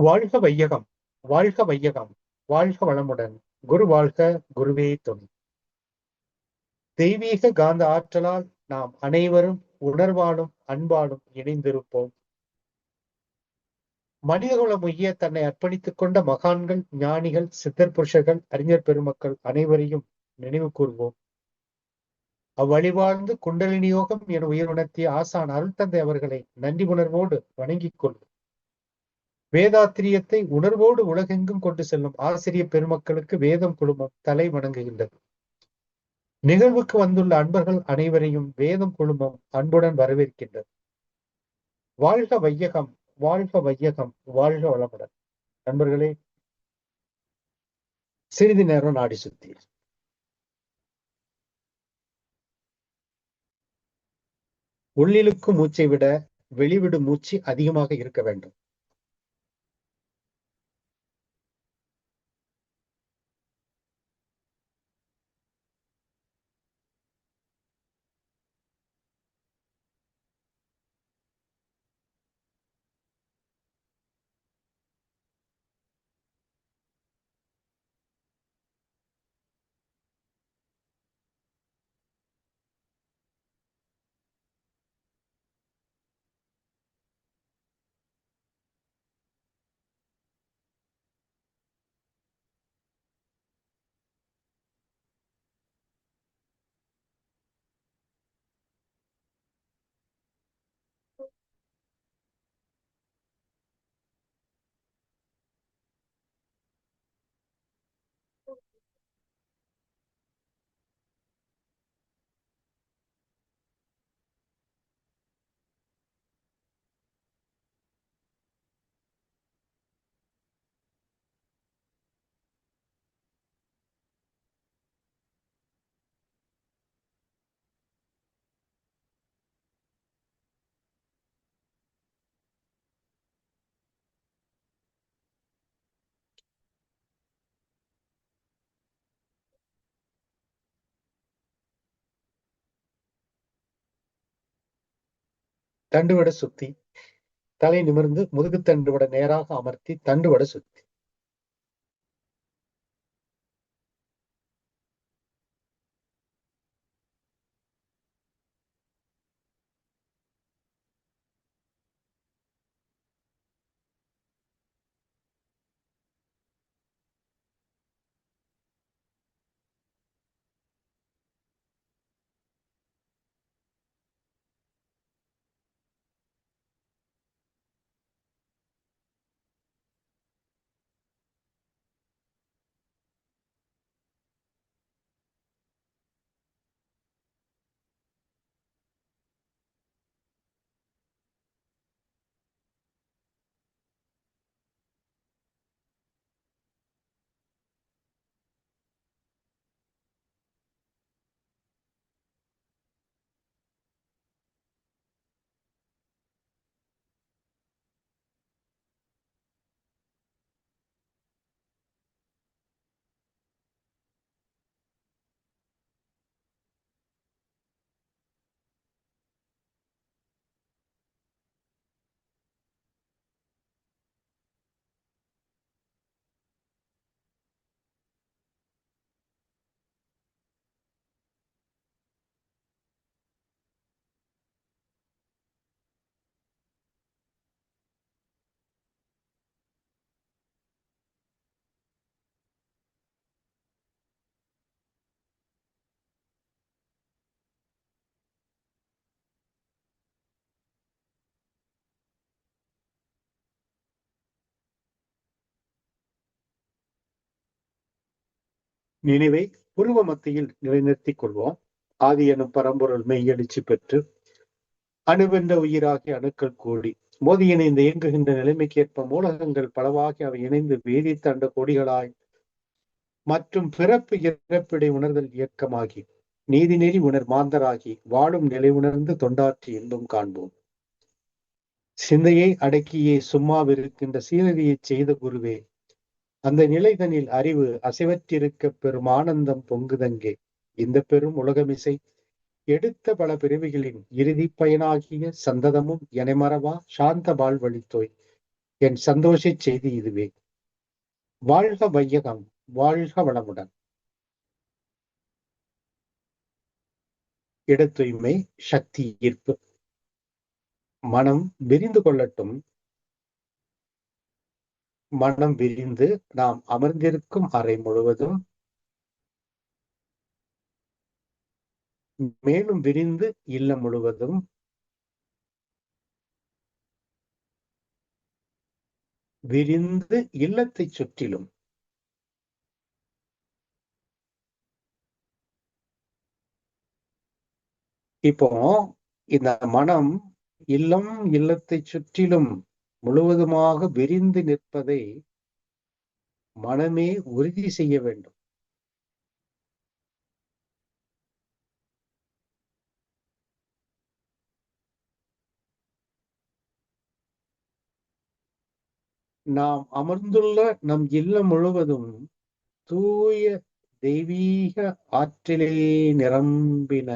வாழ்க வையகம் வாழ்க வையகம் வாழ்க வளமுடன். குரு வாழ்க குருவே துணை. தெய்வீக காந்த ஆற்றலால் நாம் அனைவரும் உணர்வாலும் அன்பாலும் இணைந்திருப்போம். மனிதகுலம் உய்ய தன்னை அர்ப்பணித்துக் கொண்ட மகான்கள் ஞானிகள் சித்தர் புருஷர்கள் அறிஞர் பெருமக்கள் அனைவரையும் நினைவு கூறுவோம் அவ்வழிவாழ்ந்து குண்டலினி யோகம் என உயிர் உணர்த்திய ஆசான் அருள் தந்தை அவர்களை நன்றி உணர்வோடு வணங்கிக் கொள்வோம். வேதாத்திரியத்தை உணர்வோடு உலகெங்கும் கொண்டு செல்லும் ஆசிரிய பெருமக்களுக்கு வேதம் குழுமம் தலை வணங்குகின்றது. நிகழ்வுக்கு வந்துள்ள அன்பர்கள் அனைவரையும் வேதம் குழுமம் அன்புடன் வரவேற்கின்றது. வாழ்க வையகம் வாழ்க வையகம் வாழ்க வளமுடன். நண்பர்களே சிறிது நேரம் நாடி சுத்தி. உள்ளிழுக்கும் மூச்சை விட வெளிவிடும் மூச்சு அதிகமாக இருக்க வேண்டும். தண்டுவட சுத்தி தலை நிமிர்ந்து முதுகு தண்டுவட நேராக அமர்த்தி தண்டுவட சுத்தி. நினைவை புருவ மத்தியில் நிலைநிறுத்திக் கொள்வோம். ஆதி எனும் பரம்பொருள் மெய்யெழுச்சி பெற்று அணுவென்ற உயிராகிய அணுக்கள் கூடி மோதி இணைந்து இயங்குகின்ற நிலைமைக்கேற்ப மூலகங்கள் பலவாகி அவை இணைந்து வேதி தண்ட கொடிகளாய் மற்றும் பிறப்பு இறப்பிடை உணர்தல் இயக்கமாகி நீதி நெறி உணர் மாந்தராகி வாழும் நிலை உணர்ந்து தொண்டாற்றி இன்பம் காண்போம். சிந்தையை அடக்கியே சும்மாவிருக்கின்ற சீரடியை செய்த குருவே அந்த நிலைதனில் அறிவு அசைவற்றிருக்க பெரும் ஆனந்தம் பொங்குதங்கே. இந்த பெரும் உலகமிசை எடுத்த பல பிறவிகளின் இறுதி பயனாகிய சந்ததமும் எனைமறவா சாந்த வாழ்வழித்தோய். என் சந்தோஷ செய்தி இதுவே. வாழ்க வையகம் வாழ்க வளமுடன். இட தூய்மை சக்தி ஈர்ப்பு. மனம் விரிந்து கொள்ளட்டும் மனம் விரிந்து நாம் அமர்ந்திருக்கும் அறை முழுவதும் மேலும் விரிந்து இல்லம் முழுவதும் விரிந்து இல்லத்தை சுற்றிலும் இப்போ இந்த மனம் இல்லம் இல்லத்தை சுற்றிலும் முழுவதுமாக விரிந்து நிற்பதை மனமே உறுதி செய்ய வேண்டும். நாம் அமர்ந்துள்ள நம் இல்லம் முழுவதும் தூய தெய்வீக ஆற்றிலே நிரம்பின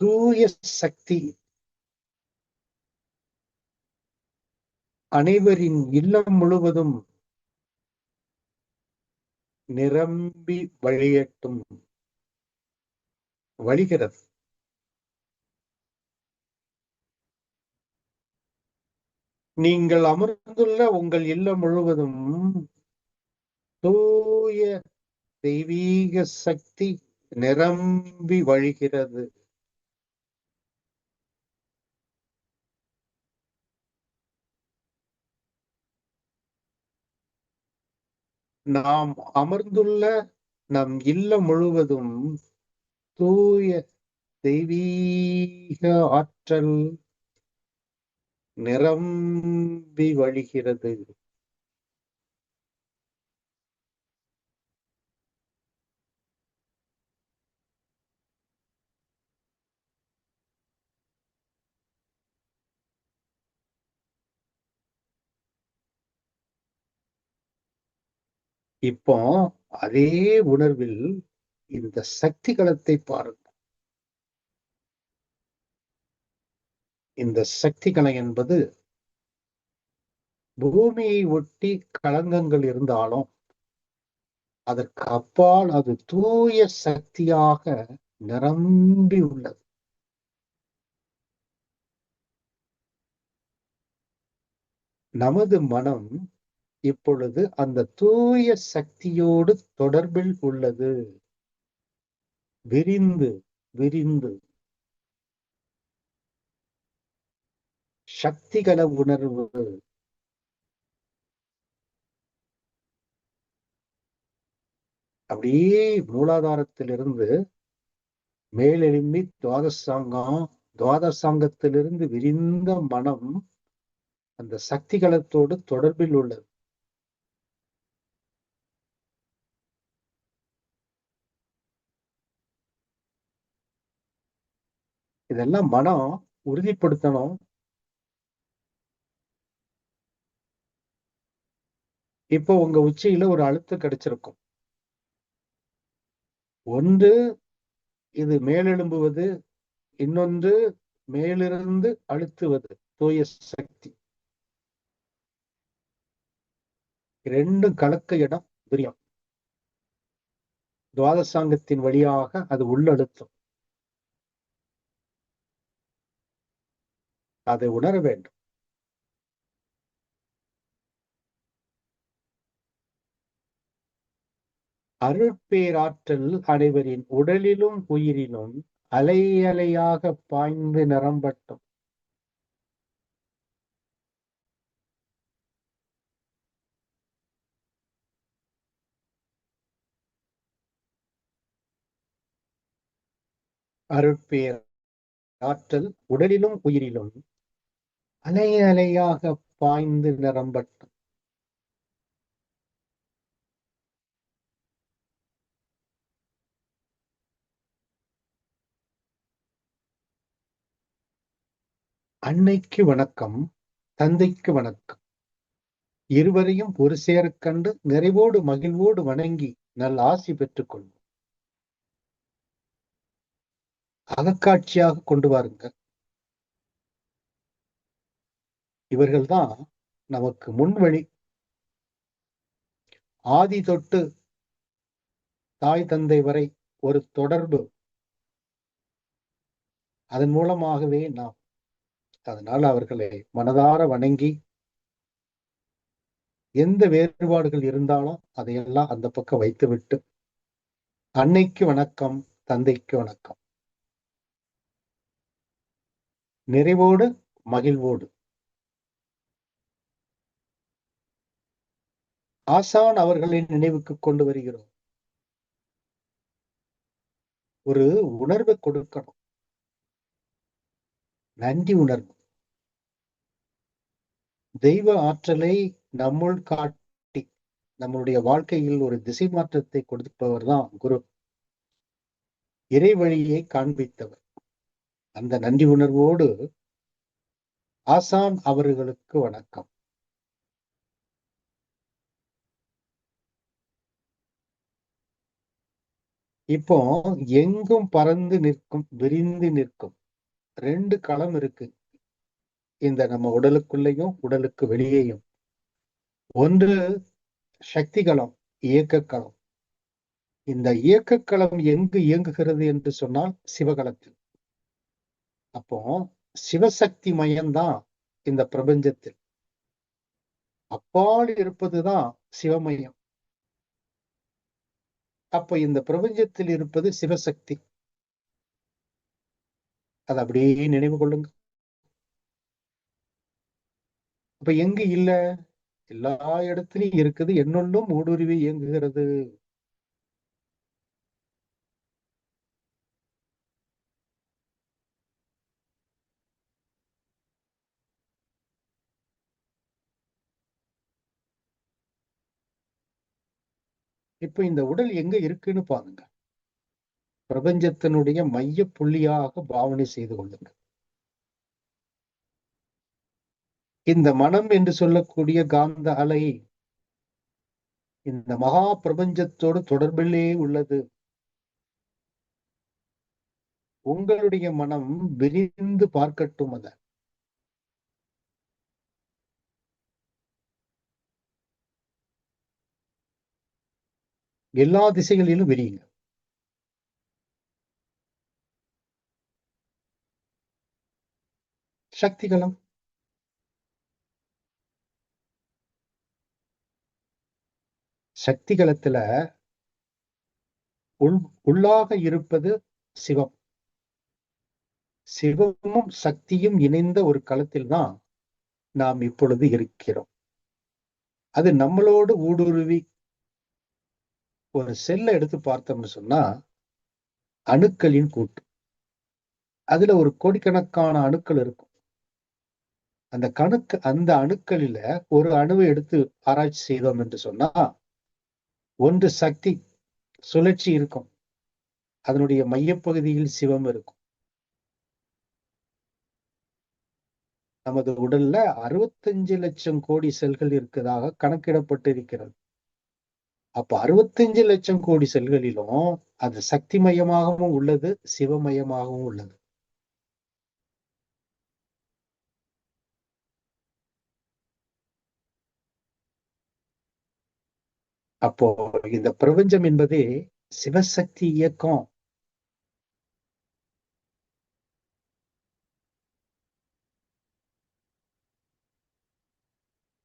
தூய சக்தி. அனைவரின் இல்லம் முழுவதும் நிரம்பி வழியட்டும். வழிகிறது. நீங்கள் அமர்ந்துள்ள உங்கள் இல்லம் முழுவதும் தூய தெய்வீக சக்தி நிரம்பி வழிகிறது. நாம் அமர்ந்துள்ள நம் இல்லம் முழுவதும் தூய தெய்வீக ஆற்றல் நிரம்பி வழிகிறது. இப்போ அதே உணர்வில் இந்த சக்தி களத்தை பாருங்க. இந்த சக்தி கலை என்பது பூமியை ஒட்டி களங்கங்கள் இருந்தாலும் அதற்கு அப்பால் அது தூய சக்தியாக நிரம்பி உள்ளது. நமது மனம் இப்பொழுது அந்த தூய சக்தியோடு தொடர்பில் உள்ளது. விரிந்து விரிந்து. சக்திகள உணர்வு. அப்படியே மூலாதாரத்திலிருந்து மேலெழும்பி துவாதசாங்கம் துவாதசாங்கத்திலிருந்து விரிந்த மனம் அந்த சக்திகளத்தோடு தொடர்பில் உள்ளது. இதெல்லாம் மனம் உறுதிப்படுத்தணும். இப்போ உங்க உச்சியில ஒரு அழுத்தம் கிடைச்சிருக்கும். ஒன்று இது மேலெழும்புவது இன்னொன்று மேலிருந்து அழுத்துவது தூய சக்தி. ரெண்டும் கலக்க இடம் பிரியம். துவாதசாங்கத்தின் வழியாக அது உள்ளழுத்தும். அதை உணர வேண்டும். அருட்பேராற்றல் அனைவரின் உடலிலும் உயிரிலும் அலை அலையாக பாய்ந்து நிரம்பட்டும். அருட்பேர் ஆற்றல் உடலிலும் உயிரிலும் அலை அலையாக பாய்ந்து நிரம்பட்டும். அன்னைக்கு வணக்கம் தந்தைக்கு வணக்கம். இருவரையும் ஒரு சேரக் கண்டு நிறைவோடு மகிழ்வோடு வணங்கி நல் ஆசி பெற்றுக் கொள்வோம். அகக்காட்சியாக கொண்டு இவர்கள் தான் நமக்கு முன்வழி. ஆதி தொட்டு தாய் தந்தை வரை ஒரு தொடர்பு. அதன் மூலமாகவே நாம் அதனால் அவர்களை மனதார வணங்கி எந்த வேறுபாடுகள் இருந்தாலும் அதையெல்லாம் அந்த பக்கம் வைத்துவிட்டு அன்னைக்கு வணக்கம் தந்தைக்கு வணக்கம். நிறைவோடு மகிழ்வோடு. ஆசான் அவர்களை நினைவுக்கு கொண்டு வருகிறோம். ஒரு உணர்வை கொடுக்கணும். நன்றி உணர்வு. தெய்வ ஆற்றலை நம்முள் காட்டி நம்மளுடைய வாழ்க்கையில் ஒரு திசை மாற்றத்தை கொடுப்பவர் தான் குரு. இறை வழியை காண்பித்தவர். அந்த நன்றி உணர்வோடு ஆசான் அவர்களுக்கு வணக்கம். இப்போ எங்கும் பறந்து நிற்கும் விரிந்து நிற்கும். ரெண்டு களம் இருக்கு. இந்த நம்ம உடலுக்குள்ளேயும் உடலுக்கு வெளியேயும். ஒன்று சக்தி களம் இயக்க களம் இந்த இயக்க களம் எங்கு இயங்குகிறது என்று சொன்னால் சிவகலத்தில். அப்போ சிவசக்தி மையம்தான் இந்த பிரபஞ்சத்தில். அப்பால் இருப்பதுதான் சிவமையம். அப்ப இந்த பிரபஞ்சத்தில் இருப்பது சிவசக்தி. அது அப்படியே நினைவு கொள்ளுங்க. அப்ப எங்க இல்ல? எல்லா இடத்துலயும் இருக்குது. என்னொன்னும் ஊடுருவி இயங்குகிறது. இப்ப இந்த உடல் எங்க இருக்குன்னு பாருங்க. பிரபஞ்சத்தினுடைய மைய புள்ளியாக பாவனை செய்து கொள்ளுங்க இந்த மனம் என்று சொல்லக்கூடிய காந்த அலை இந்த மகா பிரபஞ்சத்தோடு தொடர்பிலே உள்ளது. உங்களுடைய மனம் விரிந்து பார்க்கட்டும் அதை. எல்லா திசைகளிலும் விரியுங்க சக்திகளம் சக்திகளத்துல உள் உள்ளாக இருப்பது சிவம். சிவமும் சக்தியும் இணைந்த ஒரு களத்தில் தான் நாம் இப்பொழுது இருக்கிறோம். அது நம்மளோடு ஊடுருவி ஒரு செல்லை எடுத்து பார்த்தோம்னு சொன்னா அணுக்களின் கூட்டு. அதுல ஒரு கோடிக்கணக்கான அணுக்கள் இருக்கும். அந்த கணுக்கு அந்த அணுக்களில ஒரு அணுவை எடுத்து ஆராய்ச்சி செய்தோம் என்று சொன்னா ஒன்று சக்தி சுழற்சி இருக்கும். அதனுடைய மையப்பகுதியில் சிவம் இருக்கும். நமது உடல்ல அறுபத்தஞ்சு லட்சம் கோடி செல்கள் இருக்கிறதாக கணக்கிடப்பட்டிருக்கிறது. அப்ப அறுபத்தஞ்சு லட்சம் கோடி செல்களிலும் அது சக்தி மையமாகவும் உள்ளது சிவமயமாகவும் உள்ளது. அப்போ இந்த பிரபஞ்சம் என்பதே சிவசக்தி இயக்கம்.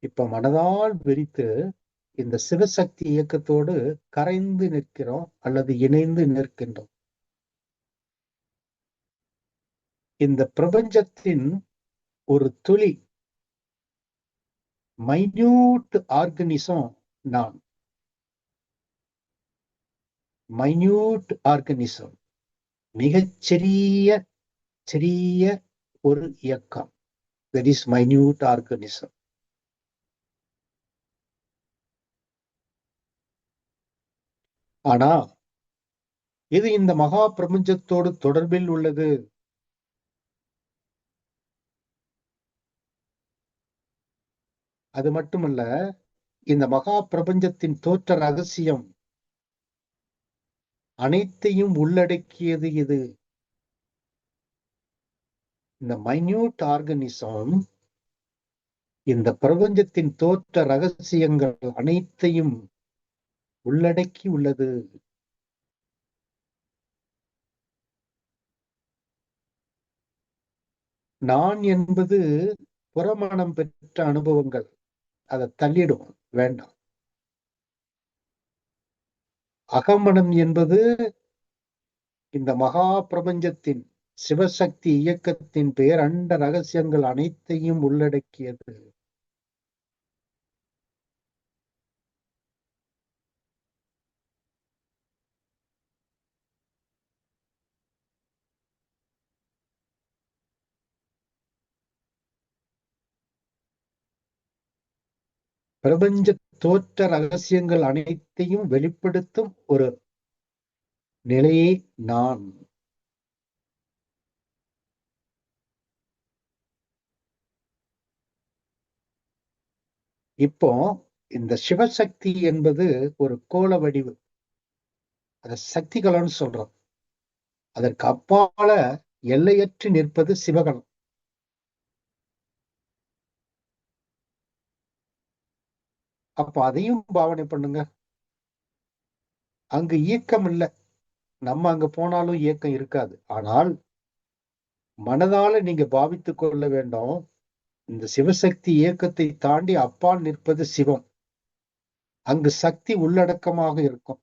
இப்ப மனதால் விரித்து இந்த சிவசக்தி இயக்கத்தோடு கரைந்து நிற்கிறோம் அல்லது இணைந்து நிற்கின்றோம். இந்த பிரபஞ்சத்தின் ஒரு துளி மைன்யூட் ஆர்கனிசம் நான். மைன்யூட் ஆர்கனிசம் மிகச்சிறிய சிறிய ஒரு இயக்கம். தட் இஸ் மைன்யூட் ஆர்கனிசம் ஆனா இது இந்த மகா பிரபஞ்சத்தோடு தொடர்பில் உள்ளது? அது மட்டுமல்ல இந்த மகா பிரபஞ்சத்தின் தோற்ற ரகசியம் அனைத்தையும் உள்ளடக்கியது இது இந்த மைன்யூட் ஆர்கனிசம் இந்த பிரபஞ்சத்தின் தோற்ற ரகசியங்கள் அனைத்தையும் உள்ளடக்கி உள்ளது. நான் என்பது புறமணம் பெற்ற அனுபவங்கள். அதை தள்ளிடும் வேண்டாம். அகமணம் என்பது இந்த மகா பிரபஞ்சத்தின் சிவசக்தி இயக்கத்தின் பெயர். அண்ட ரகசியங்கள் அனைத்தையும் உள்ளடக்கியது. பிரபஞ்ச தோற்ற ரகசியங்கள் அனைத்தையும் வெளிப்படுத்தும் ஒரு நிலையை நான். இப்போ இந்த சிவசக்தி என்பது ஒரு கோல வடிவு. அத சக்திகளம்னு சொல்றோம். அதற்கு அப்பால எல்லையற்று நிற்பது சிவகலம். அப்ப அதையும் பாவனை பண்ணுங்க. அங்கு இயக்கம் இல்லை. நம்ம அங்க போனாலும் இயக்கம் இருக்காது. ஆனால் மனதால நீங்க பாவித்துக் கொள்ள வேண்டும். இந்த சிவசக்தி இயக்கத்தை தாண்டி அப்பால் நிற்பது சிவம். அங்கு சக்தி உள்ளடக்கமாக இருக்கும்.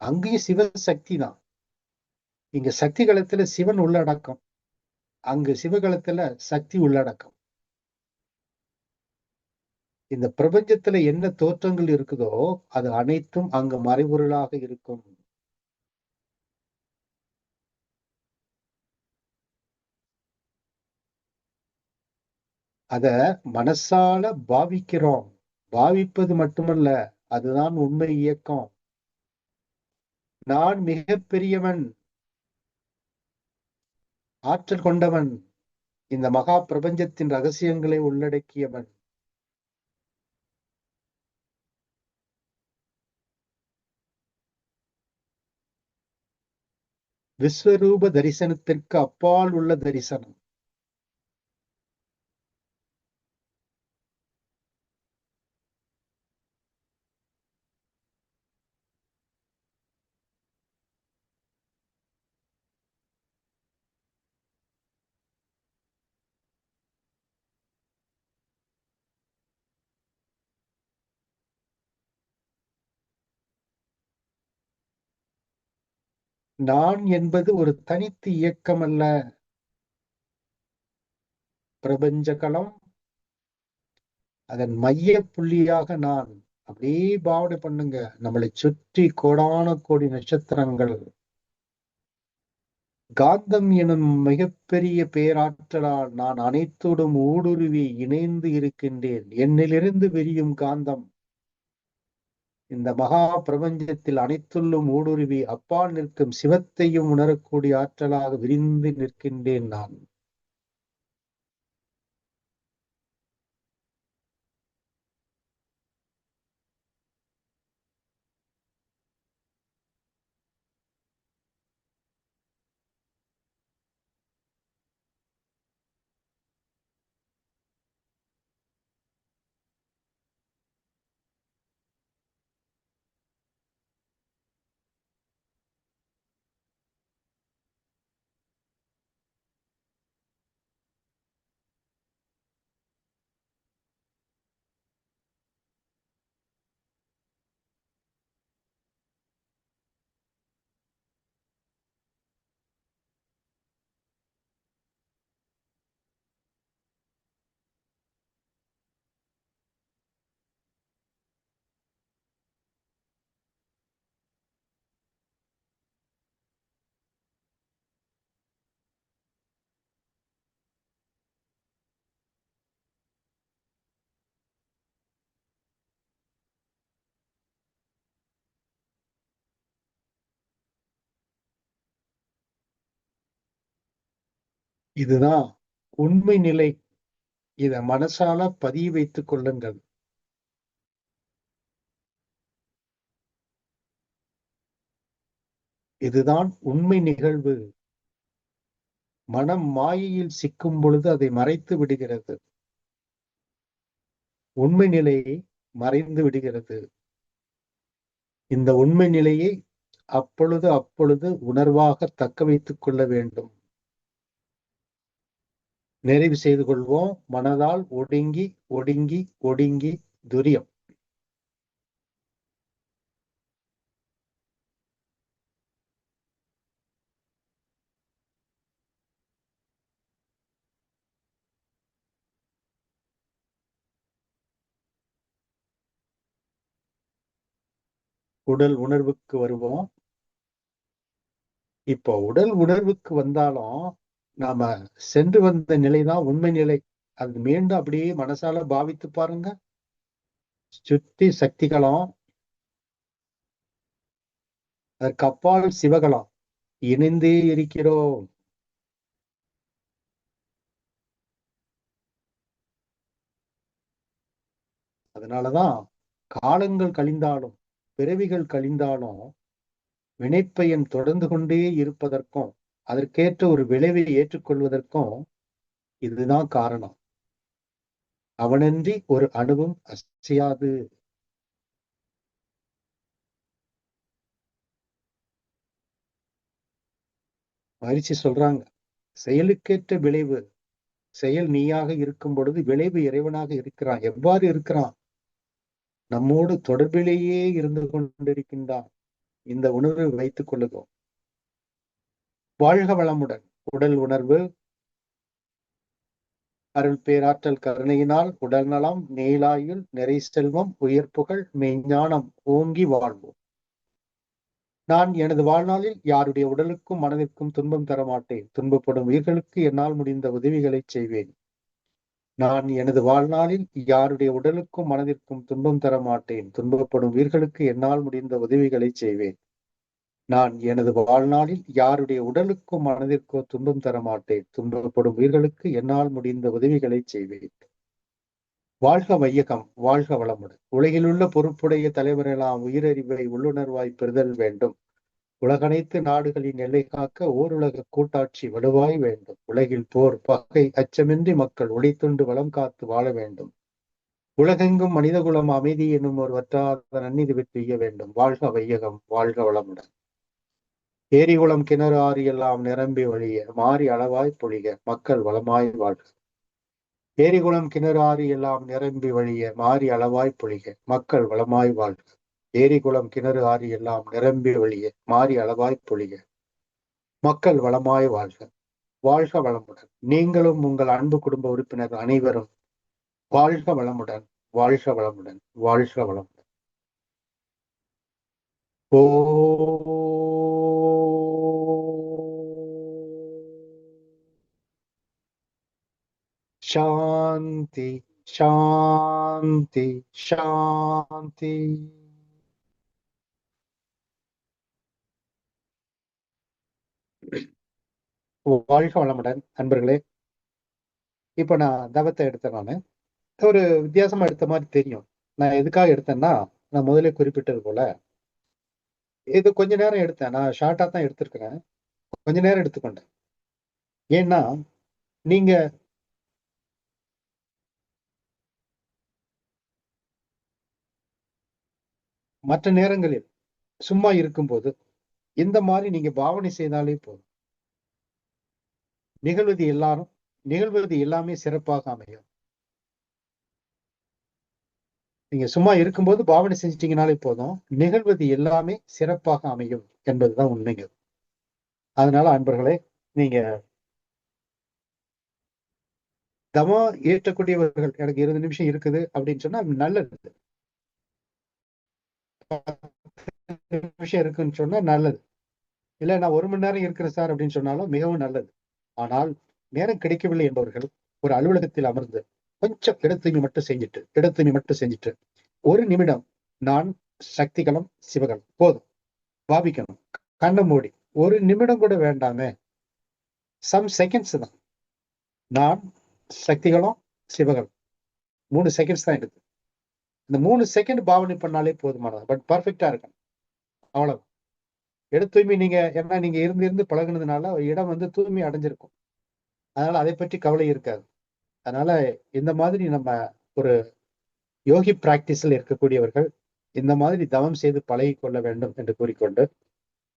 அங்கேயும் சிவசக்தி தான். இங்க சக்தி களத்துல சிவன் உள்ளடக்கம். அங்கு சிவகலத்துல சக்தி உள்ளடக்கம். இந்த பிரபஞ்சத்துல என்ன தோற்றங்கள் இருக்குதோ அது அனைத்தும் அங்கு மறைபொருளாக இருக்கும். அத மனசால பாவிக்கிறோம். பாவிப்பது மட்டுமல்ல அதுதான் உண்மை இயக்கம். நான் மிக பெரியவன். ஆற்றல் கொண்டவன். இந்த மகா பிரபஞ்சத்தின் ரகசியங்களை உள்ளடக்கியவன். விஸ்வரூப தரிசனத்திற்கு அப்பால் உள்ள தரிசனம். நான் என்பது ஒரு தனித்து இயக்கம் அல்ல பிரபஞ்ச களம் அதன் மைய புள்ளியாக நான். அப்படியே பாவனை பண்ணுங்க. நம்மளை சுற்றி கோடான கோடி நட்சத்திரங்கள். காந்தம் எனும் மிகப்பெரிய பேராற்றலால் நான் அனைத்தோடும் ஊடுருவி இணைந்து இருக்கின்றேன். என்னிலிருந்து விரியும் காந்தம். இந்த மகா பிரபஞ்சத்தில் அனைத்துள்ளும் ஊடுருவி அப்பால் நிற்கும் சிவத்தையும் உணரக்கூடிய ஆற்றலாக விரிந்து நிற்கின்றேன் நான். இதுதான் உண்மை நிலை. இத மனசால பதிய வைத்துக் கொள்ளுங்கள். இதுதான் உண்மை நிகழ்வு. மனம் மாயையில் சிக்கும் பொழுது அதை மறைத்து விடுகிறது. உண்மை நிலையை மறைந்து விடுகிறது. இந்த உண்மை நிலையை அப்பொழுது அப்பொழுது உணர்வாக தக்க வைத்துக் கொள்ள வேண்டும். நிறைவு செய்து கொள்வோம். மனதால் ஒடுங்கி ஒடுங்கி ஒடுங்கி துரியம். உடல் உணர்வுக்கு வருவோம். இப்போ உடல் உணர்வுக்கு வந்தாலும் நாம சென்று வந்த நிலைதான் உண்மை நிலை. அது மீண்டும் அப்படியே மனசால பாவித்து பாருங்க. சுத்தி சக்திகளும் அதற்கு அப்பால் சிவகலம். இணைந்தே இருக்கிறோம். அதனாலதான் காலங்கள் கழிந்தாலும் பிறவிகள் கழிந்தாலும் வினைப்பயன் தொடர்ந்து கொண்டே இருப்பதற்கும் அதற்கேற்ற ஒரு விளைவை ஏற்றுக்கொள்வதற்கும் இதுதான் காரணம். அவனின்றி ஒரு அணுவும் அசையாது. மகிழ்ச்சி சொல்றாங்க செயலுக்கேற்ற விளைவு செயல் நீயாக இருக்கும் பொழுது விளைவு இறைவனாக இருக்கிறான். எவ்வாறு இருக்கிறான்? நம்மோடு தொடர்பிலேயே இருந்து கொண்டிருக்கின்றான். இந்த உணர்வை வைத்துக் கொள்ளுதோம் வாழ்க வளமுடன். உடல் உணர்வு அருள் பேராற்றல் கருணையினால் உடல் நலம் நீலாயுள் நிறை செல்வம் உயர் புகழ் மெய்ஞானம் ஓங்கி வாழ்வோம். நான் எனது வாழ்நாளில் யாருடைய உடலுக்கும் மனதிற்கும் துன்பம் தர மாட்டேன் துன்பப்படும் உயிர்களுக்கு என்னால் முடிந்த உதவிகளை செய்வேன். நான் எனது வாழ்நாளில் யாருடைய உடலுக்கும் மனதிற்கும் துன்பம் தர மாட்டேன் துன்பப்படும் உயிர்களுக்கு என்னால் முடிந்த உதவிகளை செய்வேன். நான் எனது வாழ்நாளில் யாருடைய உடலுக்கும் மனதிற்கோ துன்பம் தர மாட்டேன் துன்பப்படும் உயிர்களுக்கு என்னால் முடிந்த உதவிகளை செய்வேன். வாழ்க வையகம் வாழ்க வளமுடன். உலகிலுள்ள பொறுப்புடைய தலைவரெல்லாம் உயிரறிவை உள்ளுணர்வாய் பெறுதல் வேண்டும். உலகனைத்து நாடுகளின் எல்லை காக்க ஓருலக கூட்டாட்சி வலுவாய் வேண்டும். உலகில் போர் பகை அச்சமின்றி மக்கள் ஒளித்துண்டு வளம் காத்து வாழ வேண்டும். உலகெங்கும் மனிதகுலம் அமைதி என்னும் ஒரு வற்றாத நன்னிதி பெற்றிய வேண்டும். வாழ்க வையகம் வாழ்க வளமுடன். ஏரிகுளம் கிணறு ஆறு எல்லாம் நிரம்பி வழிய மாறி அளவாய் பொழிக மக்கள் வளமாய் வாழ்க. ஏரிகுளம் கிணறு ஆறு எல்லாம் நிரம்பி வழிய மாறி அளவாய் பொழிக மக்கள் வளமாய் வாழ்க. ஏரிகுளம் கிணறு ஆறு எல்லாம் நிரம்பி வழிய மாறி அளவாய் பொழிக மக்கள் வளமாய் வாழ்க. வாழ்க வளமுடன். நீங்களும் உங்கள் அன்பு குடும்ப உறுப்பினர் அனைவரும் வாழ்க வளமுடன் வாழ்க வளமுடன் வாழ்க வளமுடன். ஓ சாந்தி சாந்தி சாந்தி வாழ்க வளமுடன் நண்பர்களே. இப்ப நான் தவத்தை எடுத்தேன் நான். ஒரு வித்தியாசமா எடுத்த மாதிரி தெரியும். நான் எதுக்காக எடுத்தேன்னா நான் முதலே குறிப்பிட்டது போல இது கொஞ்ச நேரம் எடுத்தேன். நான் ஷார்ட்டா தான் எடுத்திருக்கிறேன். கொஞ்ச நேரம் எடுத்துக்கொண்டேன். ஏன்னா நீங்க மற்ற நேரங்களில் சும்மா இருக்கும்போது இந்த மாதிரி நீங்க பாவனை செய்தாலே போதும். நிகழ்வது எல்லாரும் நிகழ்வது எல்லாமே சிறப்பாக அமையும். நீங்க சும்மா இருக்கும்போது பாவனை செஞ்சிட்டீங்கனாலே போதும். நிகழ்வது எல்லாமே சிறப்பாக அமையும் என்பதுதான் உண்மைங்க. அதனால அன்பர்களே நீங்க தமா ஏற்றக்கூடியவர்கள் எனக்கு இருபது நிமிஷம் இருக்குது அப்படின்னு சொன்னா நல்லது. நிமிஷம் இருக்குன்னு சொன்னா நல்லது. இல்ல நான் ஒரு மணி நேரம் இருக்கிறேன் சார் அப்படின்னு சொன்னாலும் மிகவும் நல்லது. ஆனால் நேரம் கிடைக்கவில்லை என்பவர்கள் ஒரு அலுவலகத்தில் அமர்ந்து கொஞ்சம் இடத்தூய்மை மட்டும் செஞ்சுட்டு இடத்தூய்மை மட்டும் செஞ்சுட்டு ஒரு நிமிடம் நான் சக்திகளும் சிவகலம் போதும் பாவிக்கணும் கண்ணை மூடி ஒரு நிமிடம் கூட வேண்டாமே. சம் செகண்ட்ஸ் தான். நான் சக்திகளும் சிவகலம் மூணு செகண்ட்ஸ் தான் எடுத்து. இந்த மூணு செகண்ட் பாவனை பண்ணாலே போதுமானது. பட் பர்ஃபெக்டா இருக்கணும். அவ்வளவு இட தூய்மை நீங்க ஏன்னா நீங்க இருந்து இருந்து பழகுனதுனால இடம் வந்து தூய்மை அடைஞ்சிருக்கும். அதனால அதை பற்றி கவலை இருக்காது. அதனால இந்த மாதிரி நம்ம ஒரு யோகி பிராக்டிஸில் இருக்கக்கூடியவர்கள் இந்த மாதிரி தவம் செய்து பழகி கொள்ள வேண்டும் என்று கூறிக்கொண்டு